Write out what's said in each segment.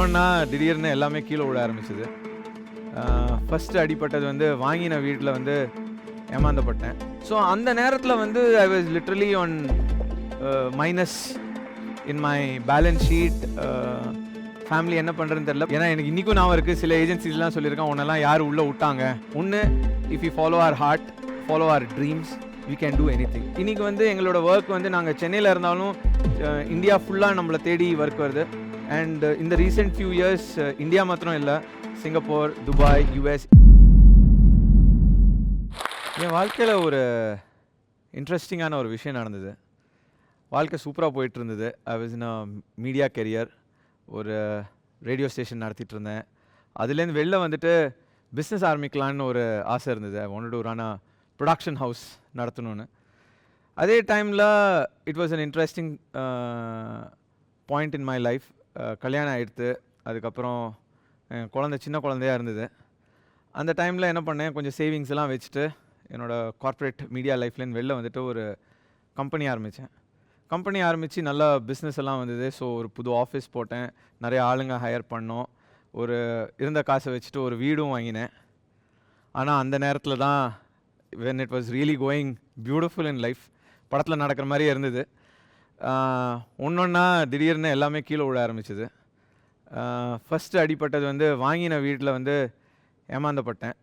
ஒன்றொன்னா திடீர்னு எல்லாமே கீழே விட ஆரம்பிச்சிது. ஃபஸ்ட்டு அடிப்பட்டது வந்து வாங்கின வீட்டில் வந்து ஏமாந்தப்பட்டேன். ஸோ அந்த நேரத்தில் வந்து I was literally on minus in my balance sheet family என்ன பண்ணுறதுன்னு தெரியல. ஏன்னா எனக்கு இன்றைக்கும் நான் இருக்குது சில ஏஜென்சிஸ்லாம் சொல்லியிருக்கேன் உன்னெல்லாம் யார் உள்ளே விட்டாங்க? ஒன்று if you follow our heart follow our dreams we can do anything இன்றைக்கி வந்து எங்களோட ஒர்க் வந்து நாங்கள் சென்னையில் இருந்தாலும் இந்தியா ஃபுல்லாக நம்மளை தேடி ஒர்க் வருது. அண்ட் இந்த ரீசெண்ட் ஃபியூ இயர்ஸ் இந்தியா மாத்திரம் இல்லை சிங்கப்பூர் துபாய் யூஎஸ் என் வாழ்க்கையில் ஒரு இன்ட்ரெஸ்டிங்கான ஒரு விஷயம் நடந்தது. வாழ்க்கை சூப்பராக போயிட்டு இருந்தது I was in media career ஒரு ரேடியோ ஸ்டேஷன் நடத்திட்டு இருந்தேன் அதுலேருந்து வெளில வந்துட்டு பிஸ்னஸ் ஆரம்பிக்கலான்னு ஒரு ஆசை இருந்தது. ஐ வாண்டட் ஒரு ஆனால் ப்ரொடக்ஷன் ஹவுஸ் நடத்தணும்னு. அதே டைமில் it was an interesting point in my life கல்யாணம் ஆகிடுத்து அதுக்கப்புறம் என் சின்ன குழந்தையா இருந்தது. அந்த டைமில் என்ன பண்ணேன் கொஞ்சம் சேவிங்ஸ் எல்லாம் வச்சுட்டு என்னோடய கார்ப்பரேட் மீடியா லைஃப்லேருந்து வெளில வந்துட்டு ஒரு கம்பெனி ஆரம்பித்தேன் கம்பெனி ஆரம்பித்து நல்லா பிஸ்னஸ் எல்லாம் வந்தது. ஸோ ஒரு புது ஆஃபீஸ் போட்டேன். நிறைய ஆளுங்க ஹையர் பண்ணோம். ஒரு இருந்த காசை வச்சுட்டு ஒரு வீடும் வாங்கினேன். ஆனால் அந்த நேரத்தில் தான் when it was really going beautiful in life படத்தில் நடக்கிற மாதிரியே இருந்தது. ஒன்றொன்னா திடீர்னு எல்லாமே கீழே விட ஆரம்பிச்சிது. ஃபஸ்ட்டு அடிப்பட்டது வந்து வாங்கின வீட்டில் வந்து ஏமாந்தப்பட்டேன்.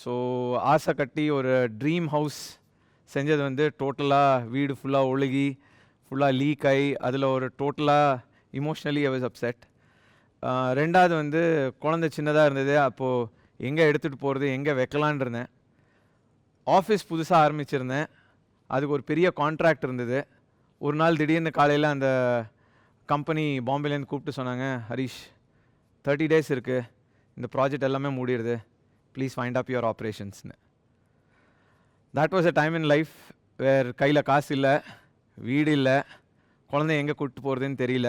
ஸோ ஆசை கட்டி ஒரு ட்ரீம் ஹவுஸ் செஞ்சது வந்து டோட்டலாக வீடு ஃபுல்லாக ஒழுகி ஃபுல்லாக லீக் ஆகி அதில் ஒரு டோட்டலாக இமோஷ்னலி ஐ வாஸ் அப்செட் ரெண்டாவது வந்து குழந்த சின்னதாக இருந்தது அப்போது எங்கே எடுத்துகிட்டு போகிறது எங்கே வைக்கலான் இருந்தேன். ஆஃபீஸ் புதுசாக ஆரம்பிச்சிருந்தேன். அதுக்கு ஒரு பெரிய கான்ட்ராக்ட் இருந்தது. ஒரு நாள் திடீர்னு காலையில் அந்த கம்பெனி பாம்பேலேருந்து கூப்பிட்டு சொன்னாங்க ஹரிஷ் தேர்ட்டி டேஸ் இருக்குது இந்த ப்ராஜெக்ட் எல்லாமே மூடிடுது. Please find up your ஆப்ரேஷன்ஸ்னு that was a time in life where கையில் காசு இல்லை வீடு இல்லை குழந்தைய எங்கே கூப்பிட்டு போகிறதுன்னு தெரியல.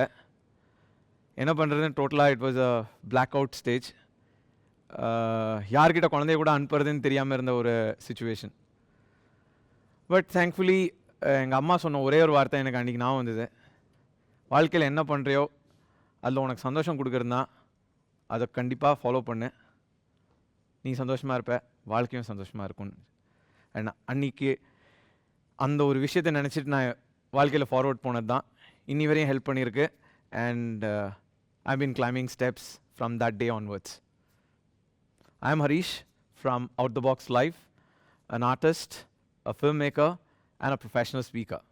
என்ன பண்ணுறதுன்னு டோட்டலாக it was a black out stage யார்கிட்ட குழந்தைய கூட அனுப்புறதுன்னு தெரியாமல் இருந்த ஒரு சுச்சுவேஷன் பட் தேங்க்ஃபுல்லி எங்கள் அம்மா சொன்ன ஒரே ஒரு வார்த்தை எனக்கு அன்றைக்கி நான் வந்தது. வாழ்க்கையில் என்ன பண்ணுறியோ அதில் உனக்கு சந்தோஷம் கொடுக்குறதுனா அதை கண்டிப்பாக ஃபாலோ பண்ணு. நீ சந்தோஷமாக இருப்ப வாழ்க்கையும் சந்தோஷமாக இருக்கும்னு. அண்ட் அன்றைக்கி அந்த ஒரு விஷயத்தை நினச்சிட்டு நான் வாழ்க்கையில் ஃபார்வர்ட் போனது தான் இன்னி வரையும் ஹெல்ப் பண்ணியிருக்கு. And I been climbing steps from that day onwards I am Harish from out the box life an artist a film maker and a professional speaker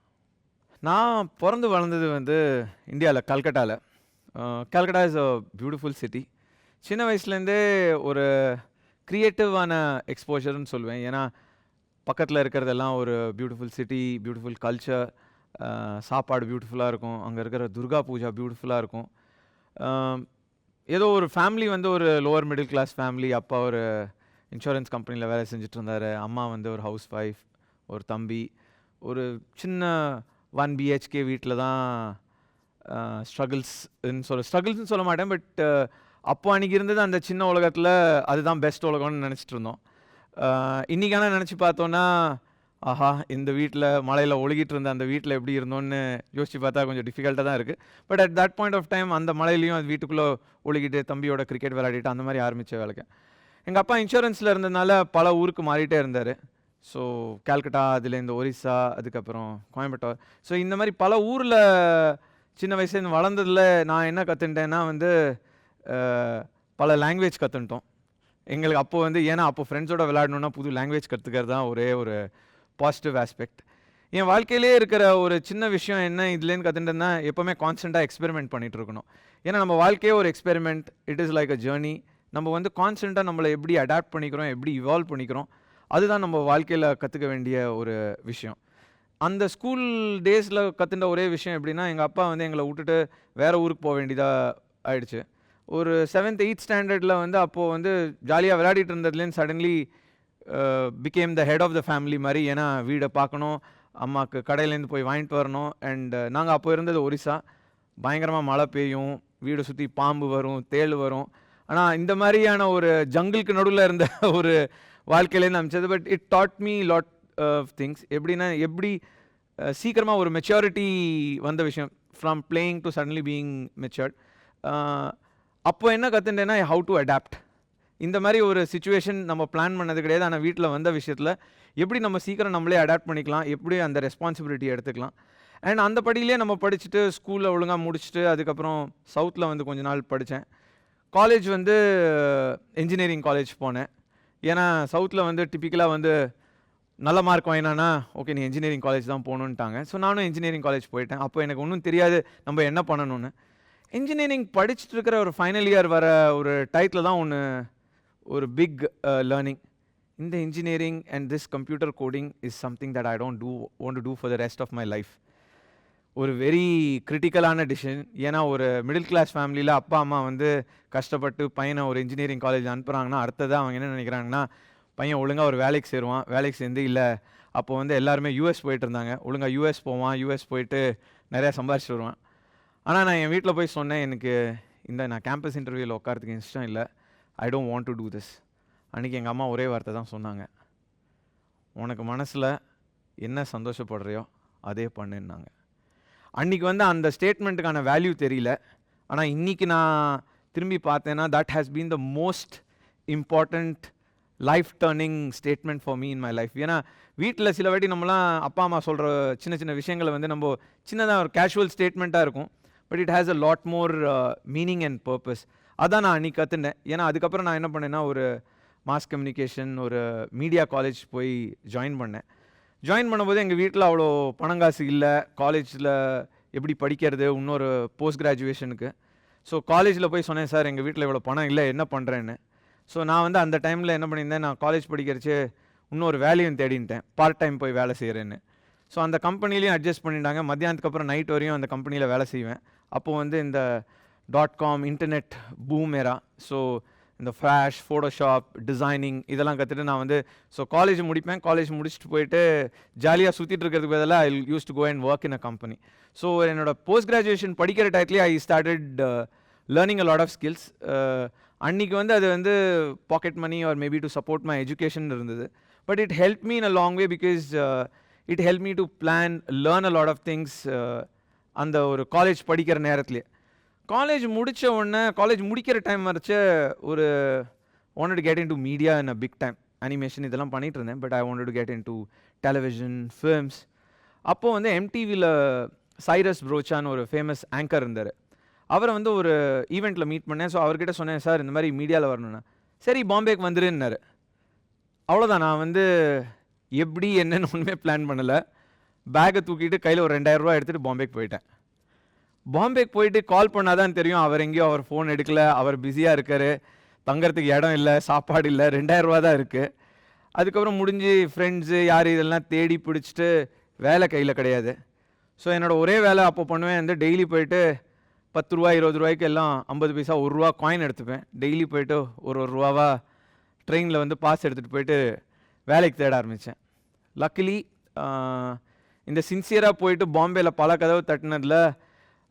நான் பிறந்து வளர்ந்தது வந்து இந்தியாவில் கல்கட்டாவில் Calcutta is a beautiful city சின்ன வயசுலேருந்தே ஒரு க்ரியேட்டிவான எக்ஸ்போஷர்னு சொல்லுவேன் ஏன்னா பக்கத்தில் இருக்கிறதெல்லாம் ஒரு பியூட்டிஃபுல் சிட்டி பியூட்டிஃபுல் கல்ச்சர் சாப்பாடு பியூட்டிஃபுல்லாக இருக்கும். அங்கே இருக்கிற துர்கா பூஜா பியூட்டிஃபுல்லாக இருக்கும். ஏதோ ஒரு ஃபேமிலி வந்து ஒரு லோவர் மிடில் கிளாஸ் ஃபேமிலி அப்பா ஒரு இன்சூரன்ஸ் கம்பெனியில் வேலை செஞ்சுட்டு இருந்தார். அம்மா வந்து ஒரு ஹவுஸ் ஒய்ஃப் ஒரு தம்பி. ஒரு சின்ன ஒன் பிஹெச்கே வீட்டில் தான் ஸ்ட்ரகிள்ஸ்ன்னு சொல்ல ஸ்ட்ரகிள்ஸ்னு சொல்ல மாட்டேன் பட் அப்போ அன்றைக்கி இருந்தது அந்த சின்ன உலகத்தில் அதுதான் பெஸ்ட் உலகம்னு நினச்சிட்டு இருந்தோம். இன்றைக்கான நினச்சி பார்த்தோன்னா ஆஹா இந்த வீட்டில் மலையில் ஒழுகிட்டு இருந்த அந்த வீட்டில் எப்படி இருந்தோன்னு யோசிச்சு பார்த்தா கொஞ்சம் டிஃபிகல்ட்டாக தான் இருக்குது but at that point of time அந்த மலையிலையும் அது வீட்டுக்குள்ளே ஒழுகிட்டு தம்பியோட கிரிக்கெட் விளையாடிட்டு அந்த மாதிரி ஆரம்பித்த வேலைக்கு. எங்கள் அப்பா இன்சூரன்ஸில் இருந்ததுனால பல ஊருக்கு மாறிட்டே இருந்தார். ஸோ கல்கட்டா அதுலேருந்து ஒரிசா அதுக்கப்புறம் கோயம்புத்தூர். ஸோ இந்த மாதிரி பல ஊரில் சின்ன வயசுலேருந்து வளர்ந்ததில் நான் என்ன கற்றுட்டேன்னா வந்து பல லாங்குவேஜ் கற்றுட்டோம் எங்களுக்கு அப்போ வந்து ஏன்னா அப்போ ஃப்ரெண்ட்ஸோட விளையாடணுன்னா புது லாங்குவேஜ் கற்றுக்கிறது தான் ஒரே ஒரு பாசிட்டிவ் ஆஸ்பெக்ட் என் வாழ்க்கையிலே இருக்கிற ஒரு சின்ன விஷயம் என்ன இதுலேருந்து கற்றுட்டேன்னா எப்போவுமே கான்ஸ்டண்ட்டாக எக்ஸ்பெரிமெண்ட் பண்ணிகிட்டு இருக்கணும். ஏன்னா நம்ம வாழ்க்கையே ஒரு experiment it is like a journey நம்ம வந்து கான்ஸ்டண்ட்டாக நம்மளை எப்படி அடாப்ட் பண்ணிக்கிறோம் எப்படி இவால்வ் பண்ணிக்கிறோம். அதுதான் நம்ம வாழ்க்கையில் கற்றுக்க வேண்டிய ஒரு விஷயம். அந்த ஸ்கூல் டேஸில் கற்றுண்ட ஒரே விஷயம் எப்படின்னா எங்கள் அப்பா வந்து எங்களை விட்டுட்டு வேறு ஊருக்கு போக வேண்டியதாக ஆயிடுச்சு. ஒரு செவன்த் எயித் ஸ்டாண்டர்டில் வந்து அப்போது வந்து ஜாலியாக விளையாடிட்டு இருந்ததுலேருந்து suddenly became the head of the family மாதிரி. ஏன்னா வீடை பார்க்கணும் அம்மாவுக்கு கடையிலேருந்து போய் வாங்கிட்டு வரணும். அண்ட் நாங்கள் அப்போ இருந்தது ஒரிசா. பயங்கரமாக மழை பெய்யும் வீடை சுற்றி பாம்பு வரும் தேள் வரும். ஆனால் இந்த மாதிரியான ஒரு ஜங்கிளுக்கு நடுவில் இருந்த ஒரு வாழ்க்கையிலேருந்து அமைச்சது. But it taught me lot of things எப்படின்னா எப்படி சீக்கிரமாக ஒரு மெச்சூரிட்டி வந்த விஷயம். From playing to suddenly being matured அப்போ என்ன கற்றுட்டேன்னா ஹவு டு அடாப்ட் இந்த மாதிரி ஒரு சுச்சுவேஷன் நம்ம பிளான் பண்ணது கிடையாது. ஆனால் வீட்டில் வந்த விஷயத்தில் எப்படி நம்ம சீக்கிரம் நம்மளே அடாப்ட் பண்ணிக்கலாம். எப்படி அந்த ரெஸ்பான்சிபிலிட்டி எடுத்துக்கலாம். அண்ட் அந்த படியிலே நம்ம படிச்சுட்டு ஸ்கூலில் ஒழுங்காக முடிச்சுட்டு அதுக்கப்புறம் சவுத்தில் வந்து கொஞ்ச நாள் படித்தேன். காலேஜ் வந்து இன்ஜினியரிங் காலேஜ் போனேன். ஏன்னா சவுத்தில் வந்து டிப்பிக்கலாக வந்து நல்ல மார்க் வாங்கினானா ஓகே நீ இன்ஜினியரிங் காலேஜ் தான் போகணுன்ட்டாங்க ஸோ நானும் இன்ஜினியரிங் காலேஜ் போயிட்டேன். அப்போ எனக்கு ஒன்றும் தெரியாது நம்ம என்ன பண்ணணும்னு. இன்ஜினியரிங் படிச்சுட்டு இருக்கிற ஒரு ஃபைனல் இயர் வர ஒரு டைத்தில் தான் ஒன்று ஒரு பிக் லேர்னிங் uh, இந்த engineering and this computer coding is something that I don't do won't do for the rest of my life ஒரு வெரி கிரிட்டிக்கலான டிசிஷன் ஏன்னா ஒரு மிடில் கிளாஸ் ஃபேமிலியில் அப்பா அம்மா வந்து கஷ்டப்பட்டு பையனை ஒரு இன்ஜினியரிங் காலேஜ் அனுப்புகிறாங்கன்னா அடுத்தது அவங்க என்ன நினைக்கிறாங்கன்னா பையன் ஒழுங்காக ஒரு வேலைக்கு சேருவான். வேலைக்கு சேர்ந்து இல்லை. அப்போ வந்து எல்லாருமே யூஎஸ் போயிட்டு இருந்தாங்க. ஒழுங்காக யூஎஸ் போவான். யூஎஸ் போயிட்டு நிறையா சம்பாரிச்சு வருவான். ஆனால் நான் என் வீட்டில் போய் சொன்னேன் எனக்கு இந்த நான் கேம்பஸ் இன்டர்வியூவில் உட்காரத்துக்கு இஷ்டம் இல்லை. I don't want to do this அன்றைக்கி எங்கள் அம்மா ஒரே வார்த்தை தான் சொன்னாங்க. உனக்கு மனசில் என்ன சந்தோஷப்படுறியோ அதே பண்ணுன்னாங்க. அன்றைக்கி வந்து அந்த ஸ்டேட்மெண்ட்டுக்கான வேல்யூ தெரியல. ஆனால் இன்றைக்கி நான் திரும்பி பார்த்தேன்னா that has been the most important life turning statement for me in my life ஏன்னா வீட்டில் சில வாட்டி நம்மலாம் அப்பா அம்மா சொல்கிற சின்ன சின்ன விஷயங்களை வந்து நம்ம சின்னதாக ஒரு கேஷுவல் ஸ்டேட்மெண்ட்டாக இருக்கும். But it has a lot more meaning and purpose அதான் நான் அன்றைக்கி கற்றுனேன் ஏன்னா அதுக்கப்புறம் நான் என்ன பண்ணேன்னா ஒரு மாஸ் கம்யூனிகேஷன் ஒரு மீடியா காலேஜ் போய் ஜாயின் பண்ணேன். ஜாயின் பண்ணும்போது எங்கள் வீட்டில் அவ்வளோ பணங்காசு இல்லை. காலேஜில் எப்படி படிக்கிறது? இன்னொரு போஸ்ட் கிராஜுவேஷனுக்கு ஸோ காலேஜில் போய் சொன்னேன் சார் எங்கள் வீட்டில் இவ்வளோ பணம் இல்லை. என்ன பண்ணுறேன்னு ஸோ நான் வந்து அந்த டைமில் என்ன பண்ணியிருந்தேன்? நான் காலேஜ் படிக்கிறச்சு இன்னொரு வேலையும் தேடின்ட்டேன். பார்ட் டைம் போய் வேலை செய்கிறேன்னு ஸோ அந்த கம்பெனிலையும் அட்ஜஸ்ட் பண்ணிட்டாங்க. மத்தியானத்துக்கு அப்புறம் நைட் வரையும் அந்த கம்பெனியில் வேலை செய்வேன். அப்போது வந்து இந்த dot com internet boom era so இந்த ஃப்ளாஷ் ஃபோட்டோஷாப் டிசைனிங் இதெல்லாம் கற்றுட்டு நான் வந்து ஸோ காலேஜ் முடிப்பேன். காலேஜ் முடிச்சுட்டு போயிட்டு ஜாலியாக சுற்றிட்டு இருக்கிறதுக்கு பதிலாக I use to go and work in a company so என்னோட போஸ்ட் கிராஜுவேஷன் படிக்கிற டயத்துலேயே I started learning a lot of skills அன்றைக்கி வந்து அது வந்து pocket money or maybe to support my education இருந்தது. But it help me in a long way because it help me to plan learn a lot of things அந்த ஒரு college படிக்கிற நேரத்துலேயே college முடித்த உடனே காலேஜ் முடிக்கிற டைம் வரைச்ச ஒரு wanted get in to media in a big time animation இதெல்லாம் பண்ணிட்டு இருந்தேன். But I wanted to get in to television films அப்போது வந்து எம்டிவியில் சைரஸ் ப்ரோச்சான்னு ஒரு ஃபேமஸ் ஆங்கர் இருந்தார். அவரை வந்து ஒரு ஈவெண்ட்டில் மீட் பண்ணேன். ஸோ அவர்கிட்ட சொன்னேன் சார் இந்த மாதிரி மீடியாவில் வரணும்னா. சரி பாம்பேக்கு வந்துருன்னாரு. அவ்வளோதான் நான் வந்து எப்படி என்னன்னு ஒன்றுமே பிளான் பண்ணலை. பேக்கை தூக்கிட்டு கையில் ஒரு ரெண்டாயிரரூவா எடுத்துகிட்டு பாம்பேக்கு போயிட்டேன். பாம்பேக்கு போயிட்டு கால் பண்ணாதான் தெரியும். அவர் எங்கேயோ அவர் ஃபோன் எடுக்கல. அவர் பிஸியாக இருக்கார். தங்கறதுக்கு இடம் இல்லை சாப்பாடு இல்லை. ரெண்டாயிரரூவா தான் இருக்குது அதுக்கப்புறம் முடிஞ்சு ஃப்ரெண்ட்ஸு யார் இதெல்லாம் தேடி பிடிச்சிட்டு வேலை கையில் கிடையாது. ஸோ என்னோடய ஒரே வேலை அப்போ பண்ணுவேன். வந்து டெய்லி போயிட்டு பத்து ரூபா இருபது ரூபாய்க்கு எல்லாம் ஐம்பது பைசா ஒரு ரூபா காயின் எடுத்துப்பேன். டெய்லி போயிட்டு ஒரு ஒரு ரூபாவாக ட்ரெயினில் வந்து பாஸ் எடுத்துகிட்டு போயிட்டு வேலைக்கு தேட ஆரம்பித்தேன் லக்கிலி இந்த சின்சியராக போயிட்டு பாம்பேயில் பல கதவு தட்டினதில்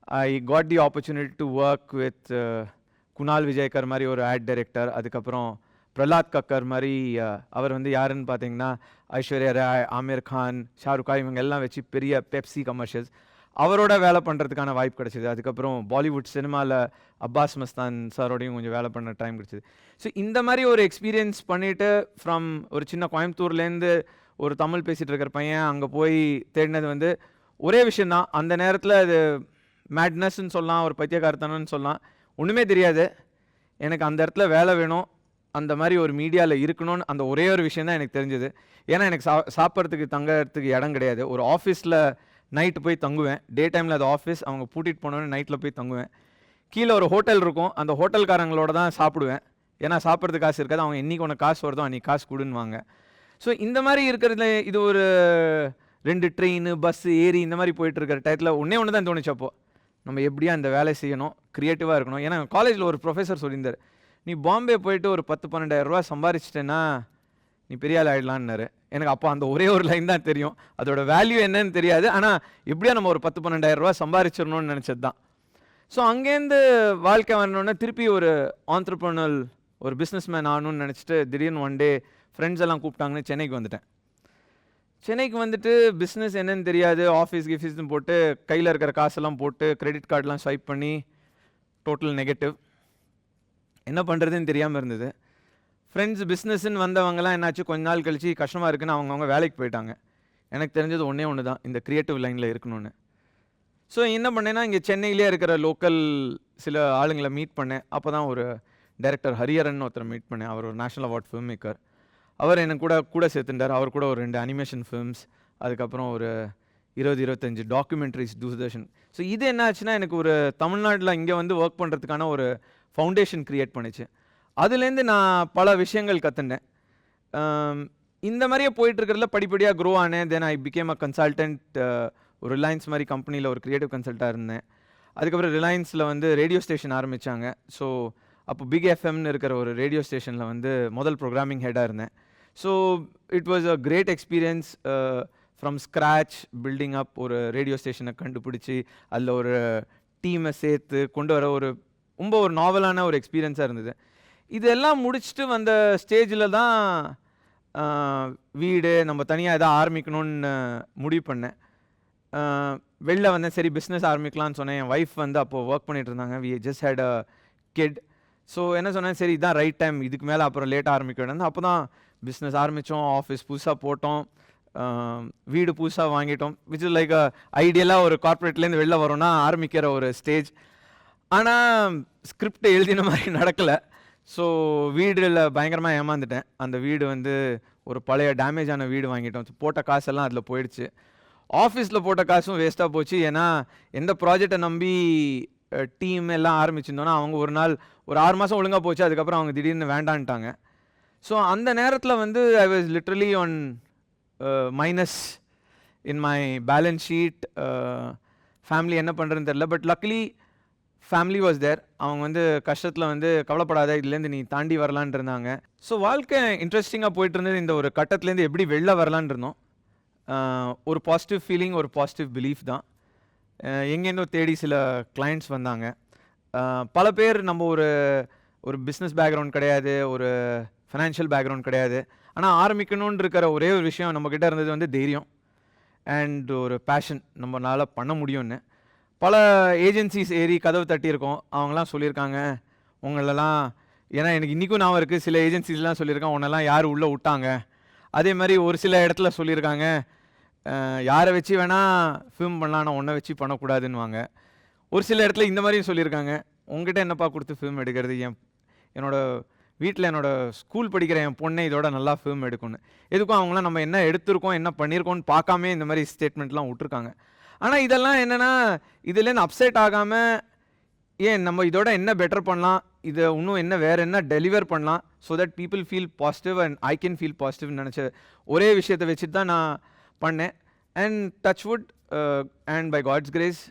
I got the opportunity to work with Kunal Vijayakar மாதிரி ஒரு ஆட் டைரக்டர் அதுக்கப்புறம் பிரலாத் கக்கர் மாதிரி uh, அவர் வந்து யாருன்னு பார்த்தீங்கன்னா ஐஸ்வர்யா ராய் ஆமீர் கான் ஷாருக் கான் இவங்க எல்லாம் வச்சு பெரிய பெப்சி கமர்ஷியல்ஸ் அவரோட வேலை பண்ணுறதுக்கான வாய்ப்பு கிடச்சிது. அதுக்கப்புறம் பாலிவுட் சினிமாவில் அப்பாஸ் மஸ்தான் சாரோடையும் கொஞ்சம் வேலை பண்ண டைம் கிடைச்சிது. ஸோ இந்த மாதிரி ஒரு எக்ஸ்பீரியன்ஸ் பண்ணிவிட்டு ஃப்ரம் ஒரு சின்ன கோயம்புத்தூர்லேருந்து ஒரு தமிழ் பேசிகிட்டு இருக்கிற பையன் அங்கே போய் தேடினது வந்து ஒரே விஷயந்தான் அந்த நேரத்தில் அது மேட்னஸ்ன்னு சொல்லலாம் ஒரு பைத்தியகார்த்தனன்னு சொல்லலாம். ஒன்றுமே தெரியாது. எனக்கு அந்த இடத்துல வேலை வேணும். அந்த மாதிரி ஒரு மீடியாவில் இருக்கணும்னு அந்த ஒரே ஒரு விஷயம் தான் எனக்கு தெரிஞ்சது. ஏன்னா எனக்கு சா சாப்பிட்றதுக்கு தங்கறதுக்கு இடம் கிடையாது. ஒரு ஆஃபீஸில் நைட்டு போய் தங்குவேன். டே டைமில் அது ஆஃபீஸ் அவங்க பூட்டிகிட்டு போனோன்னு நைட்டில் போய் தங்குவேன். கீழே ஒரு ஹோட்டல் இருக்கும். அந்த ஹோட்டல்காரங்களோட தான் சாப்பிடுவேன். ஏன்னா சாப்பிட்றதுக்கு காசு இருக்காது. அவங்க என்றைக்கு உனக்கு காசு வருதோ அன்றைக்கி காசு கொடுன்னுவாங்க. ஸோ இந்த மாதிரி இருக்கிறதுல இது ஒரு ரெண்டு ட்ரெயின் பஸ்ஸு ஏறி இந்த மாதிரி போயிட்டு இருக்கிற டயத்தில் ஒன்றே ஒன்று தான் தோணுச்சு நம்ம எப்படியா அந்த வேலை செய்யணும்? க்ரியேட்டிவாக இருக்கணும். ஏன்னா காலேஜில் ஒரு ப்ரொஃபஸர் சொல்லியிருந்தார். நீ பாம்பே போயிட்டு ஒரு பத்து பன்னெண்டாயிரரூவா சம்பாரிச்சிட்டேன்னா நீ பெரிய ஆள் ஆகிடலான்னாரு எனக்கு அப்போ அந்த ஒரே ஒரு லைன் தான் தெரியும். அதோட வேல்யூ என்னன்னு தெரியாது. ஆனால் எப்படியா நம்ம ஒரு பத்து பன்னெண்டாயிரம் ரூபா சம்பாரிச்சிடணும்னு நினச்சது தான். ஸோ அங்கேருந்து வாழ்க்கை வரணுன்னா திருப்பி ஒரு ஆண்டர்பனல் ஒரு பிஸ்னஸ் மேன் ஆகணும்னு நினச்சிட்டு திடீர்னு ஒன் டே ஃப்ரெண்ட்ஸ் எல்லாம் கூப்பிட்டாங்கன்னு சென்னைக்கு வந்துட்டேன். சென்னைக்கு வந்துட்டு பிஸ்னஸ் என்னன்னு தெரியாது. ஆஃபீஸ் கிஃபீஸ்னு போட்டு கையில் இருக்கிற காசெல்லாம் போட்டு கிரெடிட் கார்டெலாம் ஸ்வைப் பண்ணி டோட்டல் நெகட்டிவ் என்ன பண்ணுறதுன்னு தெரியாமல் இருந்தது. ஃப்ரெண்ட்ஸ் பிஸ்னஸ்ன்னு வந்தவங்கலாம் என்னாச்சு? கொஞ்ச நாள் கழித்து கஷ்டமாக இருக்குன்னு அவங்கவுங்க வேலைக்கு போயிட்டாங்க. எனக்கு தெரிஞ்சது ஒன்றே ஒன்று தான் இந்த க்ரியேட்டிவ் லைனில் இருக்கணும்னு. ஸோ என்ன பண்ணேன்னா இங்கே சென்னையிலே இருக்கிற லோக்கல் சில ஆளுங்களை மீட் பண்ணேன். அப்போ தான் ஒரு டைரக்டர் ஹரியரன் ஒருத்தரை மீட் பண்ணேன். அவர் ஒரு நேஷனல் அவார்ட் ஃபில்ம் மேக்கர் அவர் எனக்கு கூட கூட சேர்த்துட்டார். அவர் கூட ஒரு ரெண்டு அனிமேஷன் ஃபிலிம்ஸ் அதுக்கப்புறம் ஒரு இருபது இருபத்தஞ்சு டாக்குமெண்ட்ரிஸ் தூர்தர்ஷன். ஸோ இது என்ன ஆச்சுன்னா எனக்கு ஒரு தமிழ்நாட்டில் இங்கே வந்து ஒர்க் பண்ணுறதுக்கான ஒரு ஃபவுண்டேஷன் க்ரியேட் பண்ணுச்சு. அதுலேருந்து நான் பல விஷயங்கள் கற்றுண்டேன் இந்த மாதிரியே போயிட்டுருக்கிறதுல படிப்படியாக க்ரோ ஆனேன். Then I became a consultant ஒரு ரிலையன்ஸ் மாதிரி கம்பெனியில் ஒரு க்ரியேட்டிவ் கன்சல்ட்டாக இருந்தேன். அதுக்கப்புறம் ரிலையன்ஸில் வந்து ரேடியோ ஸ்டேஷன் ஆரம்பித்தாங்க ஸோ அப்போ பிக் எஃப்எம்னு இருக்கிற ஒரு ரேடியோ ஸ்டேஷனில் வந்து முதல் ப்ரோக்ராமிங் ஹெட்டாக இருந்தேன். So it was a great experience from scratch building up ஒரு ரேடியோ ஸ்டேஷனை கண்டுபிடிச்சி அதில் ஒரு டீமை சேர்த்து கொண்டு வர ஒரு ரொம்ப ஒரு நாவலான ஒரு எக்ஸ்பீரியன்ஸாக இருந்தது. இதெல்லாம் முடிச்சுட்டு வந்த ஸ்டேஜில் தான் வீடு நம்ம தனியாக எதாவது ஆரம்பிக்கணும்னு முடிவு பண்ணேன். வெளில வந்தேன் சரி பிஸ்னஸ் ஆரம்பிக்கலாம்னு சொன்னேன். என் ஒய்ஃப் வந்து அப்போது ஒர்க் பண்ணிகிட்டு இருந்தாங்க. We just had a kid so என்ன சொன்னேன்? சரி இதான் ரைட் டைம் இதுக்கு மேலே அப்புறம் லேட்டாக ஆரம்பிக்க வேண்டாம் அப்போ தான் பிஸ்னஸ் ஆரம்பித்தோம் ஆஃபீஸ் புதுசாக போட்டோம் வீடு புதுசாக வாங்கிட்டோம் விச் இஸ் லைக் ஐடியலாக ஒரு கார்ப்பரேட்லேருந்து வெளில வரோன்னா ஆரம்பிக்கிற ஒரு ஸ்டேஜ் ஆனால் ஸ்கிரிப்ட் எழுதின மாதிரி நடக்கலை. ஸோ வீடில் பயங்கரமாக ஏமாந்துட்டேன். அந்த வீடு வந்து ஒரு பழைய டேமேஜ் ஆன வீடு வாங்கிட்டோம். போட்ட காசெல்லாம் அதில் போயிடுச்சு. ஆஃபீஸில் போட்ட காசும் வேஸ்ட்டாக போச்சு. ஏன்னா எந்த ப்ராஜெக்டை நம்பி டீம் எல்லாம் ஆரம்பிச்சிருந்தோன்னா அவங்க ஒரு நாள் ஒரு ஆறு மாதம் ஒழுங்காக போச்சு. அதுக்கப்புறம் அவங்க திடீர்னு வேண்டான்ட்டாங்க. ஸோ அந்த நேரத்தில் வந்து I was literally on minus in my balance sheet family என்ன பண்ணுறதுன்னு தெரில but luckily family was there அவங்க வந்து கஷ்டத்தில் வந்து கவலைப்படாத இதுலேருந்து நீ தாண்டி வரலான் இருந்தாங்க. ஸோ வாழ்க்கை இன்ட்ரெஸ்டிங்காக போயிட்டு இருந்தது. இந்த ஒரு கட்டத்துலேருந்து எப்படி வெளில வரலான் இருந்தோம். Uh, ஒரு பாசிட்டிவ் ஃபீலிங் ஒரு பாசிட்டிவ் பிலீஃப் தான். Uh, எங்கேருந்தோ தேடி சில கிளைண்ட்ஸ் வந்தாங்க. Uh, பல பேர் நம்ம ஒரு ஒரு பிஸ்னஸ் பேக்ரவுண்ட் கிடையாது. ஒரு ஃபினான்ஷியல் பேக்ரவுண்ட் கிடையாது. ஆனால் ஆரம்பிக்கணும்னு இருக்கிற ஒரே ஒரு விஷயம் நம்மக்கிட்ட இருந்தது வந்து தைரியம் அண்ட் ஒரு பேஷன் நம்மளால பண்ண முடியும்னு. பல ஏஜென்சிஸ் ஏறி கதவு தட்டியிருக்கோம். அவங்களாம் சொல்லியிருக்காங்க. உங்களெல்லாம் ஏன்னா எனக்கு இன்றைக்கும் ஞாபகம் இருக்குது சில ஏஜென்சிஸ்லாம் சொல்லியிருக்கேன் உன்னெல்லாம் யார் உள்ளே விட்டாங்க? அதே மாதிரி ஒரு சில இடத்துல சொல்லியிருக்காங்க. யாரை வச்சு வேணால் ஃபிலிம் பண்ணலாம் ஆனால் உன்னை வச்சு பண்ணக்கூடாதுன்னுவாங்க. ஒரு சில இடத்துல இந்த மாதிரியும் சொல்லியிருக்காங்க. உங்ககிட்ட என்னப்பா கொடுத்து ஃபிலிம் எடுக்கிறது? என் என்னோடய வீட்டில் என்னோடய ஸ்கூல் படிக்கிற என் பொண்ணை இதோட நல்லா ஃபிலிம் எடுக்கணும் எதுக்கும் அவங்களாம் நம்ம என்ன எடுத்திருக்கோம் என்ன பண்ணியிருக்கோம்னு பார்க்காம இந்த மாதிரி ஸ்டேட்மெண்ட்லாம் விட்ருக்காங்க ஆனால் இதெல்லாம் என்னென்னா இதுலேருந்து அப்செட் ஆகாமல் ஏன் நம்ம இதோட என்ன பெட்டர் பண்ணலாம் இதை இன்னும் என்ன வேறு என்ன டெலிவர் பண்ணலாம் so that people feel positive and I can feel பாசிட்டிவ்னு நினச்ச ஒரே விஷயத்தை வச்சுட்டு தான் நான் பண்ணேன். And touch wood and by God's grace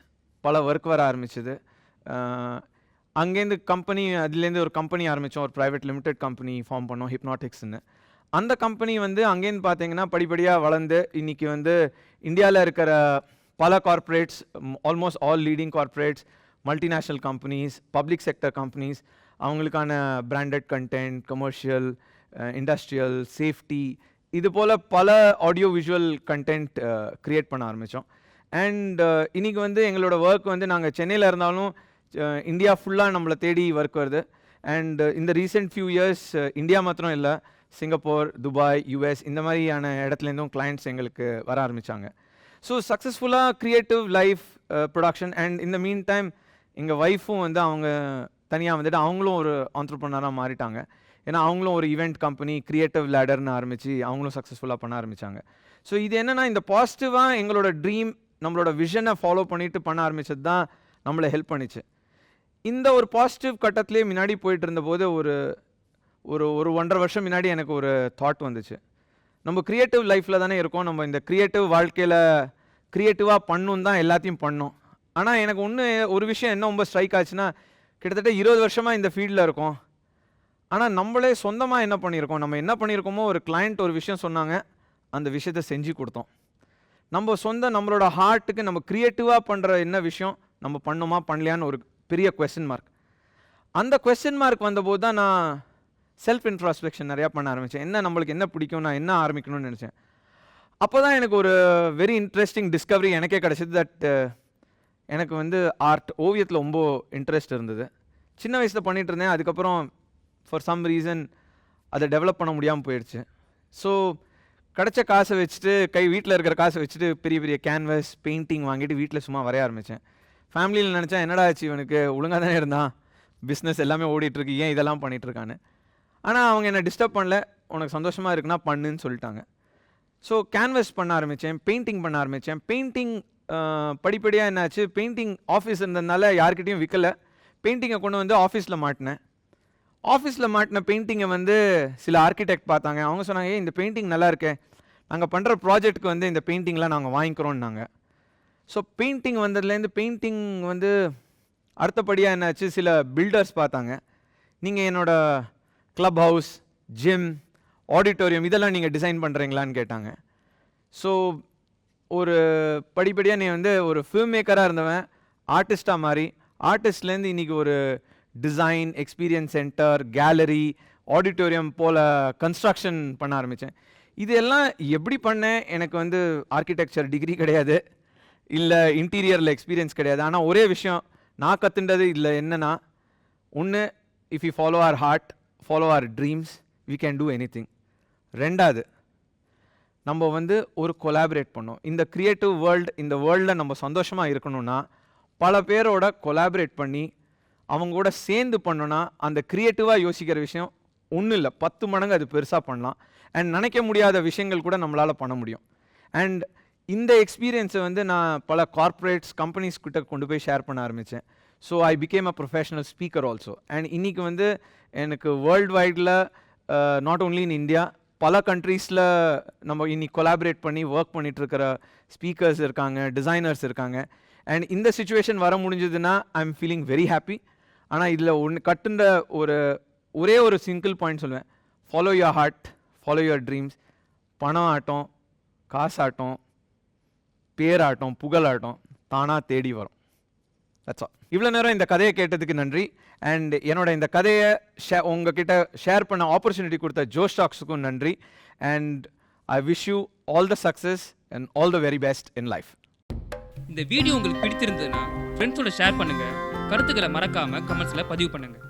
பல ஒர்க் வர ஆரம்பிச்சது. அங்கேருந்து கம்பெனி அதுலேருந்து ஒரு கம்பெனி ஆரம்பித்தோம் ஒரு ப்ரைவேட் லிமிடெட் கம்பெனி ஃபார்ம் பண்ணோம் ஹிப்னாட்டிக்ஸ்னு அந்த கம்பெனி வந்து அங்கேருந்து பார்த்தீங்கன்னா படிப்படியாக வளர்ந்து இன்னைக்கு வந்து இந்தியாவில் இருக்கிற பல corporates almost all leading corporates multinational companies public sector companies அவங்களுக்கான branded content commercial industrial safety இது போல் பல ஆடியோ விஷுவல் கண்டென்ட் க்ரியேட் பண்ண ஆரம்பித்தோம் அண்ட் இன்றைக்கி வந்து எங்களோட ஒர்க் வந்து நாங்கள் சென்னையில் இருந்தாலும் இந்தியா ஃபுல்லாக நம்மளை தேடி ஒர்க் வருது. அண்ட் இந்த ரீசெண்ட் ஃபியூ இயர்ஸ் இந்தியா மாத்திரம் இல்லை சிங்கப்பூர் துபாய் யூஎஸ் இந்த மாதிரியான இடத்துலேருந்தும் கிளைண்ட்ஸ் எங்களுக்கு வர ஆரம்பித்தாங்க ஸோ சக்ஸஸ்ஃபுல்லாக க்ரியேட்டிவ் லைஃப் ப்ரொடக்ஷன் அண்ட் இந்த மீன் டைம் எங்கள் ஒய்ஃபும் வந்து அவங்க தனியாக வந்துட்டு அவங்களும் ஒரு ஆண்டர்பனராக மாறிட்டாங்க. ஏன்னா அவங்களும் ஒரு ஈவெண்ட் கம்பெனி கிரியேட்டிவ் லேடர்னு ஆரம்பித்து அவங்களும் சக்ஸஸ்ஃபுல்லாக பண்ண ஆரம்பித்தாங்க ஸோ இது என்னென்னா இந்த பாசிட்டிவாக எங்களோட ட்ரீம் நம்மளோட விஷனை ஃபாலோ பண்ணிட்டு பண்ண ஆரம்பிச்சது தான் நம்மளை ஹெல்ப் பண்ணிச்சு. இந்த ஒரு பாசிட்டிவ் கட்டத்திலே முன்னாடி போயிட்டு இருந்தபோது ஒரு ஒரு ஒரு ஒன்றரை வருஷம் முன்னாடி எனக்கு ஒரு தாட் வந்துச்சு. நம்ம க்ரியேட்டிவ் லைஃப்பில் தானே இருக்கோம். நம்ம இந்த க்ரியேட்டிவ் வாழ்க்கையில் க்ரியேட்டிவாக பண்ணும் தான் எல்லாத்தையும் பண்ணோம். ஆனால் எனக்கு ஒன்று ஒரு விஷயம் என்ன ரொம்ப ஸ்ட்ரைக் ஆச்சுன்னா கிட்டத்தட்ட இருபது வருஷமாக இந்த ஃபீல்டில் இருக்கோம். ஆனால் நம்மளே சொந்தமாக என்ன பண்ணியிருக்கோம்? நம்ம என்ன பண்ணியிருக்கோமோ ஒரு client ஒரு விஷயம் சொன்னாங்க. அந்த விஷயத்தை செஞ்சு கொடுத்தோம். நம்ம சொந்த நம்மளோட ஹார்ட்டுக்கு நம்ம க்ரியேட்டிவாக பண்ணுற என்ன விஷயம்? நம்ம பண்ணோமா பண்ணலையான்னு ஒரு பெரிய கொஸ்டின் மார்க் அந்த கொஸ்டின் மார்க் வந்தபோது தான் நான் செல்ஃப் இன்ட்ராஸ்பெக்ஷன் நிறையா பண்ண ஆரம்பித்தேன் என்ன நம்மளுக்கு என்ன பிடிக்கும் நான் என்ன ஆரம்பிக்கணும்னு நினச்சேன். அப்போ தான் எனக்கு ஒரு வெரி இன்ட்ரெஸ்டிங் டிஸ்கவரி எனக்கே கிடச்சிது தட் எனக்கு வந்து ஆர்ட் ஓவியத்தில் ரொம்ப இன்ட்ரெஸ்ட் இருந்தது. சின்ன வயசில் பண்ணிகிட்டு இருந்தேன். அதுக்கப்புறம் ஃபார் சம் ரீசன் அதை டெவலப் பண்ண முடியாமல் போயிடுச்சு. ஸோ கிடைச்ச காசை வச்சுட்டு கை வீட்டில் இருக்கிற காசை வச்சுட்டு பெரிய பெரிய கேன்வஸ் பெயிண்டிங் வாங்கிட்டு வீட்டில் சும்மா வரைய ஆரம்பித்தேன் ஃபேமிலியில் நினச்சா என்னடா ஆச்சு இவனுக்கு? ஒழுங்காக தானே இருந்தான். பிஸ்னஸ் எல்லாமே ஓடிட்டுருக்கு. ஏன் இதெல்லாம் பண்ணிகிட்ருக்கான்னு ஆனால் அவங்க என்னை டிஸ்டர்ப் பண்ணல. உனக்கு சந்தோஷமாக இருக்குன்னா பண்ணுன்னு சொல்லிட்டாங்க. ஸோ கேன்வஸ் பண்ண ஆரம்பித்தேன் பெயிண்டிங் பண்ண ஆரம்பித்தேன் பெயிண்டிங் படிப்படியாக என்னாச்சு? பெயிண்டிங் ஆஃபீஸ் இருந்ததுனால யார்கிட்டையும் விற்கல பெயிண்டிங்கை கொண்டு வந்து ஆஃபீஸில் மாட்டினேன். ஆஃபீஸில் மாட்டின பெயிண்டிங்கை வந்து சில ஆர்கிடெக்ட் பார்த்தாங்க. அவங்க சொன்னாங்க "ஏய், இந்த பெயிண்டிங் நல்லா இருக்கே. நாங்கள் பண்ணுற ப்ராஜெக்ட்டுக்கு வந்து இந்த பெயிண்டிங்லாம் நாங்கள் வாங்கிக்கிறோன்னாங்க ஸோ பெயிண்டிங் வந்ததுலேருந்து பெயிண்டிங் வந்து அடுத்தபடியாக என்னாச்சு? சில பில்டர்ஸ் பார்த்தாங்க. நீங்கள் என்னோடய க்ளப் ஹவுஸ் ஜிம் ஆடிட்டோரியம் இதெல்லாம் நீங்கள் டிசைன் பண்ணுறீங்களான்னு கேட்டாங்க. ஸோ ஒரு படிப்படியாக நீ வந்து ஒரு ஃபில்ம் மேக்கராக இருந்தவன் ஆர்டிஸ்ட்டாக மாறி ஆர்டிஸ்ட்லேருந்து இன்றைக்கி ஒரு design experience centre gallery auditorium போல் கன்ஸ்ட்ரக்ஷன் பண்ண ஆரம்பித்தேன் இது எல்லாம் எப்படி பண்ணேன்? எனக்கு வந்து ஆர்கிடெக்சர் டிகிரி கிடையாது. இல்லை இன்டீரியரில் எக்ஸ்பீரியன்ஸ் கிடையாது. ஆனால் ஒரே விஷயம் நான் கற்றுண்டது இல்லை என்னன்னா ஒன்று if you follow or heart follow or dreams we can do anything ரெண்டாவது நம்ம வந்து ஒரு கொலாபரேட் பண்ணோம் இந்த க்ரியேட்டிவ் வேர்ல்டு இந்த வேர்ல்டில் நம்ம சந்தோஷமாக இருக்கணும்னா பல பேரோட கொலாபரேட் பண்ணி அவங்க கூட சேர்ந்து பண்ணோன்னா அந்த க்ரியேட்டிவாக யோசிக்கிற விஷயம் ஒன்றும் இல்லை. பத்து மடங்கு அது பெருசாக பண்ணலாம். அண்ட் நினைக்க முடியாத விஷயங்கள் கூட நம்மளால் பண்ண முடியும். அண்ட் இந்த எக்ஸ்பீரியன்ஸை வந்து நான் பல கார்ப்பரேட்ஸ் கம்பெனிஸ் கிட்ட கொண்டு போய் ஷேர் பண்ண ஆரம்பித்தேன் so I became a professional speaker also and இன்னைக்கு வந்து எனக்கு வேர்ல்டு வைடில் நாட் ஓன்லி இன் இந்தியா பல கண்ட்ரீஸில் நம்ம இன்னைக்கு கொலாபரேட் பண்ணி ஒர்க் பண்ணிகிட்ருக்கிற ஸ்பீக்கர்ஸ் இருக்காங்க டிசைனர்ஸ் இருக்காங்க. அண்ட் இந்த சுச்சுவேஷன் வர முடிஞ்சதுன்னா I am feeling very happy ஆனால் இதில் ஒன்று கட்டுன்ற ஒரு ஒரே ஒரு சிங்கிள் பாயிண்ட் சொல்லுவேன் follow your heart follow your dreams பணம் ஆட்டம் காசாட்டம் பேராட்டம் புகழாட்டம் தானாக தேடி வரும். தட்ஸ் இவ்வளோ நேரம் இந்த கதையை கேட்டதுக்கு நன்றி. அண்ட் என்னோட இந்த கதையை ஷே உங்ககிட்ட ஷேர் பண்ண ஆப்பர்ச்சுனிட்டி கொடுத்த ஜோஷ் ஸ்டாக்ஸுக்கும் நன்றி. And I wish you all the success and all the very best in life இந்த வீடியோ உங்களுக்கு பிடிச்சிருந்ததுன்னா ஃப்ரெண்ட்ஸோட ஷேர் பண்ணுங்கள் கருத்துக்களை மறக்காமல் கமெண்ட்ஸில் பதிவு பண்ணுங்கள்